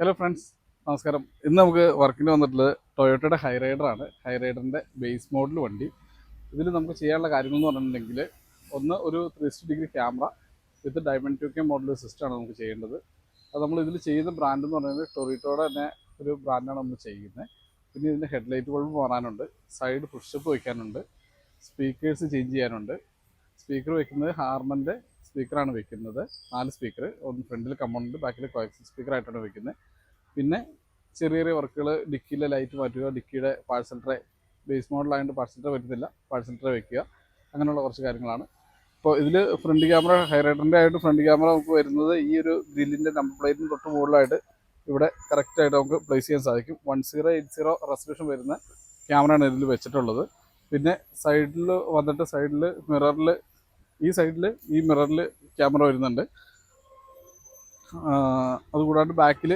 Hello friends നമസ്കാരം. ഇന്ന് നമുക്ക് വർക്കിന് വന്നിട്ടുള്ളത് ടൊയോട്ടയുടെ ഹൈറൈഡർ ആണ്. ഹൈറൈഡറിന്റെ ബേസ് മോഡൽ വണ്ടി. ഇതിൽ നമുക്ക് ചെയ്യാനുള്ള കാര്യങ്ങൾ എന്ന് പറഞ്ഞിട്ടുണ്ടെങ്കിൽ ഒന്ന് ഒരു three degree camera with diamond two K model സിസ്റ്റമാണ് നമുക്ക് ചെയ്യേണ്ടത്. അത് നമ്മൾ ഇതിൽ ചെയ്യുന്ന ബ്രാൻഡ് എന്ന് പറയുന്നത് ടൊറിറ്റോയുടെ തന്നെ ഒരു ബ്രാൻഡാണ് നമ്മൾ ചെയ്യുന്നത്. പിന്നെ ഇതിന്റെ ഹെഡ്ലൈറ്റ് ബൾബ് മാറാനുണ്ട്. സൈഡ് പുഷപ്പ് വയ്ക്കാനുണ്ട്. സ്പീക്കേഴ്സ് ചേഞ്ച് ചെയ്യാനുണ്ട്. സ്പീക്കർ വയ്ക്കുന്നത് ഹാർമന്റെ സ്പീക്കറാണ് വെക്കുന്നത്. നാല് സ്പീക്കർ ഒന്ന് ഫ്രണ്ടിൽ കമ്പൗണ്ട് ബാക്കിൽ കോയക്സ് സ്പീക്കർ ആയിട്ടാണ് വെക്കുന്നത്. പിന്നെ ചെറിയ ചെറിയ വർക്കുകൾ ഡിക്കിയിലെ ലൈറ്റ് മാറ്റുക ഡിക്കിയുടെ പാഴ്സൽ ട്രേ ബേസ് മോഡലായതുകൊണ്ട് പാഴ്സൽ ട്രേ വരുന്നില്ല പാഴ്സൽ ട്രേ വെക്കുക. അങ്ങനെയുള്ള കുറച്ച് കാര്യങ്ങളാണ്. ഇപ്പോൾ ഇതിൽ ഫ്രണ്ട് ക്യാമറ ഹൈറൈഡറിന്റെ ആയിട്ട് ഫ്രണ്ട് ക്യാമറ നമുക്ക് വരുന്നത് ഈ ഒരു ഗ്രില്ലിന്റെ നമ്പർ പ്ലേറ്റിന് തൊട്ട് മുകളിലായിട്ട് ഇവിടെ കറക്റ്റായിട്ട് നമുക്ക് പ്ലേസ് ചെയ്യാൻ സാധിക്കും. One zero eight zero resolution വരുന്ന ക്യാമറയാണ് ഇതിൽ വെച്ചിട്ടുള്ളത്. പിന്നെ സൈഡിൽ വന്നിട്ട് സൈഡിൽ മിററിൽ ഈ സൈഡിൽ ഈ മിററിൽ ക്യാമറ വരുന്നുണ്ട്. അതുകൂടാണ്ട് ബാക്കിൽ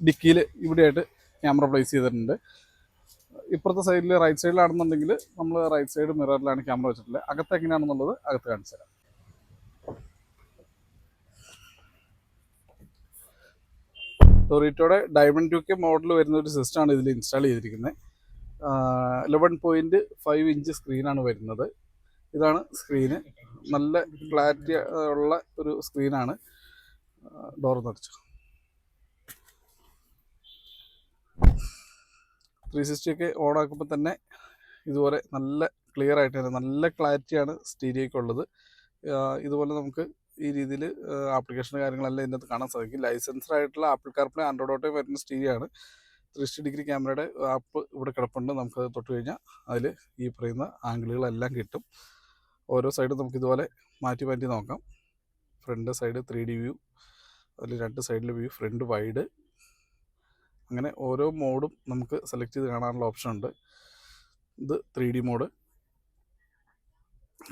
ഡിക്കിയിൽ ഇവിടെയായിട്ട് ക്യാമറ പ്ലേസ് ചെയ്തിട്ടുണ്ട്. ഇപ്പുറത്തെ സൈഡിൽ റൈറ്റ് സൈഡിലാണെന്നുണ്ടെങ്കിൽ നമ്മൾ റൈറ്റ് സൈഡ് മിററിലാണ് ക്യാമറ വെച്ചിട്ടുള്ളത്. അകത്ത് എങ്ങനെയാണെന്നുള്ളത് അകത്ത് കാണിച്ചു തരാം. ടൊറീറ്റോയുടെ ഡയമണ്ട് ടു കെ മോഡൽ വരുന്ന ഒരു സിസ്റ്റമാണ് ഇതിൽ ഇൻസ്റ്റാൾ ചെയ്തിരിക്കുന്നത്. ലെവൻ പോയിന്റ് ഫൈവ് ഇഞ്ച് സ്ക്രീനാണ് വരുന്നത്. ഇതാണ് സ്ക്രീന് നല്ല ക്ലാരിറ്റി ഉള്ള ഒരു സ്ക്രീനാണ് ഡോർ നിറച്ചു ത്രീ സിക്സ്റ്റി ഒക്കെ ഓൺ ആക്കുമ്പോൾ തന്നെ ഇതുപോലെ നല്ല ക്ലിയർ ആയിട്ട് തന്നെ നല്ല ക്ലാരിറ്റിയാണ് സ്റ്റീരിയോയ്ക്ക് ഉള്ളത്. ഇതുപോലെ നമുക്ക് ഈ രീതിയിൽ ആപ്ലിക്കേഷൻ കാര്യങ്ങളെല്ലാം ഇതിനകത്ത് കാണാൻ സാധിക്കും. ലൈസൻസ്ഡ് ആയിട്ടുള്ള ആപ്പിൾ കാർപ്ലേ ആൻഡ്രോയിഡ് ഓട്ടോ വരുന്ന സ്റ്റീരിയാണ് ത്രീ സിക്സ്റ്റി ഡിഗ്രി ക്യാമറയുടെ ആപ്പ് ഇവിടെ കിടപ്പുണ്ട്. നമുക്കത് തൊട്ട് കഴിഞ്ഞാൽ അതിൽ ഈ പറയുന്ന ആംഗിളുകളെല്ലാം കിട്ടും. ഓരോ സൈഡും നമുക്ക് ഇതുപോലെ മാറ്റി മാറ്റി നോക്കാം. Front side three D view അതിൽ രണ്ട് സൈഡിലെ വ്യൂ ഫ്രണ്ട് വൈഡ് അങ്ങനെ ഓരോ മോഡും നമുക്ക് സെലക്ട് ചെയ്ത് കാണാനുള്ള ഓപ്ഷൻ ഉണ്ട്. ഇത് ത്രീ ഡി മോഡ്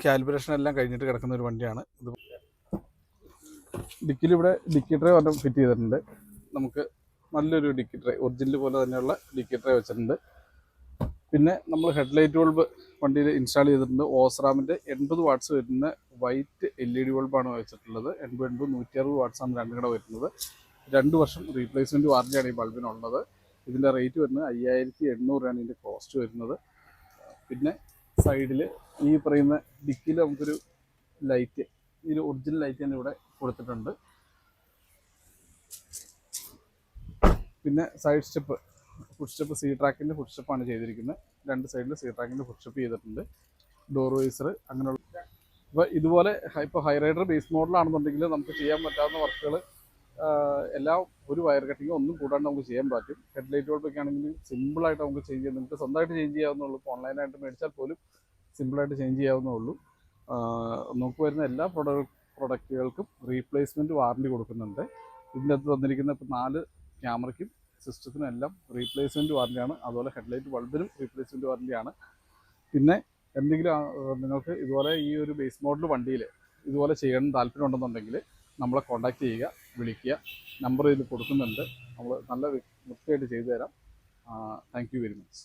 കാൽബുലേഷൻ എല്ലാം കഴിഞ്ഞിട്ട് കിടക്കുന്ന ഒരു വണ്ടിയാണ്. ഇത് ഡിക്കിൽ ഇവിടെ ഡിക്കി ട്രേ പറഞ്ഞ ഫിറ്റ് ചെയ്തിട്ടുണ്ട്. നമുക്ക് നല്ലൊരു ഡിക്കി ട്രേ ഒറിജിനൽ പോലെ തന്നെയുള്ള ഡിക്കി ട്രേ വെച്ചിട്ടുണ്ട്. പിന്നെ നമ്മൾ ഹെഡ്ലൈറ്റ് ബൾബ് വണ്ടിയിൽ ഇൻസ്റ്റാൾ ചെയ്തിട്ടുണ്ട്. ഓസ്റാമിന്റെ എൺപത് വാട്ട്സ് വരുന്ന വൈറ്റ് എൽ ഇ ഡി ബൾബാണ് വെച്ചിട്ടുള്ളത്. എൺപത് എൺപത് നൂറ്റി അറുപത് ആണ് രണ്ടും കൂടെ വരുന്നത്. രണ്ട് വർഷം റീപ്ലേസ്മെന്റ് വാറണ്ടിയാണ് ഈ ബൾബിനുള്ളത്. ഇതിന്റെ റേറ്റ് വരുന്നത് അയ്യായിരത്തി എണ്ണൂറാണ് ഇതിന്റെ കോസ്റ്റ് വരുന്നത്. പിന്നെ സൈഡിൽ ഈ പറയുന്ന ഡിക്കിൽ നമുക്കൊരു ലൈറ്റ് ഈ ഒറിജിനൽ ലൈറ്റ് തന്നെ ഇവിടെ കൊടുത്തിട്ടുണ്ട്. പിന്നെ side step foot step C ട്രാക്കിന്റെ foot സ്റ്റെപ്പാണ് ചെയ്തിരിക്കുന്നത്. രണ്ട് സൈഡിൽ സീ ട്രാക്കിന്റെ ഫുഡ് സ്റ്റെപ്പ് ചെയ്തിട്ടുണ്ട്. ഡോർ വൈസർ അങ്ങനെയുള്ള ഇപ്പോൾ ഇതുപോലെ ഇപ്പോൾ ഹൈറൈഡർ ബേസ് മോഡലാണെന്നുണ്ടെങ്കിൽ നമുക്ക് ചെയ്യാൻ പറ്റാവുന്ന വർക്കുകൾ എല്ലാം ഒരു വയർ കട്ടിങ്ങും ഒന്നും കൂടാണ്ട് നമുക്ക് ചെയ്യാൻ പറ്റും. ഹെഡ് ഹെഡ്ലൈറ്റ് ബൾബൊക്കെ ആണെങ്കിൽ സിമ്പിളായിട്ട് നമുക്ക് ചേഞ്ച് ചെയ്യാം. നിങ്ങൾക്ക് സ്വന്തമായിട്ട് ചേഞ്ച് ചെയ്യാവുന്നുള്ളൂ ഇപ്പോൾ ഓൺലൈനായിട്ട് മേടിച്ചാൽ പോലും സിമ്പിളായിട്ട് ചേഞ്ച് ചെയ്യാവുന്നുള്ളൂ നമുക്ക് വരുന്ന എല്ലാ പ്രൊഡക്റ്റ് പ്രൊഡക്റ്റുകൾക്കും റീപ്ലേസ്മെന്റ് വാറണ്ടി കൊടുക്കുന്നുണ്ട്. ഇതിന്റെ അകത്ത് തന്നിരിക്കുന്ന ഇപ്പോൾ നാല് ക്യാമറയ്ക്കും സിസ്റ്റത്തിനും എല്ലാം റീപ്ലേസ്മെന്റ് വാറന്റിയാണ് അതുപോലെ ഹെഡ്ലൈറ്റ് ബൾബിനും റീപ്ലേസ്മെന്റ് വാറന്റിയാണ് പിന്നെ എന്തെങ്കിലും നിങ്ങൾക്ക് ഇതുപോലെ ഈ ഒരു ബേസ് മോഡൽ വണ്ടിയിൽ ഇതുപോലെ ചെയ്യണം താല്പര്യം ഉണ്ടെന്നുണ്ടെങ്കിൽ നമ്മളെ കോൺടാക്റ്റ് ചെയ്യുക വിളിക്കുക. നമ്പർ ഇതിൽ കൊടുക്കുന്നുണ്ട്. നമ്മൾ നല്ല വൃത്തിയായിട്ട് ചെയ്തു തരാം. Thank you very much